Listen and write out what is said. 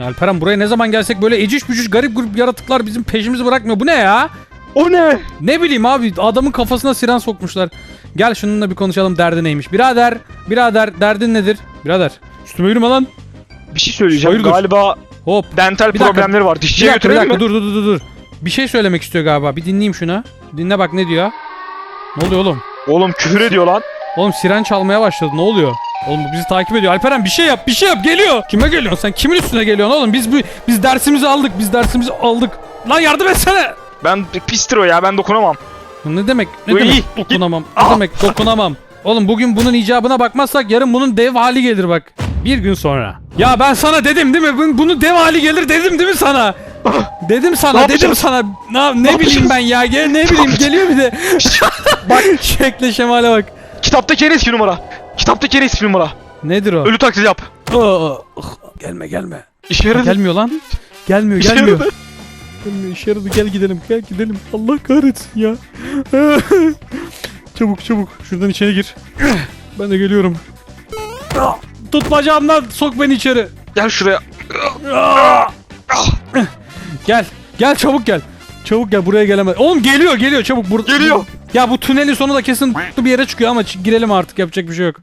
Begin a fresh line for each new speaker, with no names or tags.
Alperen buraya ne zaman gelsek böyle eciş bücüş garip grup yaratıklar bizim peşimizi bırakmıyor. Bu ne ya?
O ne?
Ne bileyim abi adamın kafasına siren sokmuşlar. Gel şununla bir konuşalım derdi neymiş. Birader, birader derdin nedir? Birader üstüme yürüme lan.
Bir şey söyleyeceğim.
Hayırdır?
Galiba
Hop.
dental
Bir dakika.
problemleri var.
Bir
Dişçiye
dakika, bir
götürelim
dakika
mi?
dur dur dur dur. Bir şey söylemek istiyor galiba. Bir dinleyeyim şunu. Dinle bak ne diyor. Ne oluyor oğlum?
Oğlum küfür ediyor lan.
Oğlum siren çalmaya başladı. Ne oluyor? Oğlum bu bizi takip ediyor. Alperen bir şey yap, bir şey yap. Geliyor. Kime geliyorsun sen? Kimin üstüne geliyorsun oğlum? Biz bu biz dersimizi aldık. Biz dersimizi aldık. Lan yardım etsene.
Ben pistir o ya ben dokunamam.
Ne demek? Ne
Uy,
demek
git.
dokunamam? Ne
Ah.
demek dokunamam? Oğlum bugün bunun icabına bakmazsak yarın bunun dev hali gelir bak. Bir gün sonra. Ya ben sana dedim değil mi? Bun- Bunu dev hali gelir dedim değil mi sana? Dedim sana,
Ne
dedim sana. Ne, ne,
Ne
bileyim ben ya. Gel ne bileyim geliyor bir de. bak şekle şemale bak.
Kitaptaki en eski numara. Kitaptaki en eski numara.
Nedir o?
Ölü taklidi yap.
Aa, gelme gelme.
İşe yaradı.
Gelmiyor lan. Gelmiyor
İşe
gelmiyor.
yaradı.
Gelmiyor işe yaradı gel gidelim gel gidelim. Allah kahretsin ya. çabuk çabuk şuradan içeri gir. Ben de geliyorum. Tut bacağımdan sok beni içeri.
Gel şuraya.
Gel. Gel çabuk gel. Çabuk gel buraya gelemez. Oğlum geliyor geliyor çabuk. Bur
Geliyor.
Ya bu tünelin sonu da kesin bir yere çıkıyor ama girelim artık yapacak bir şey yok.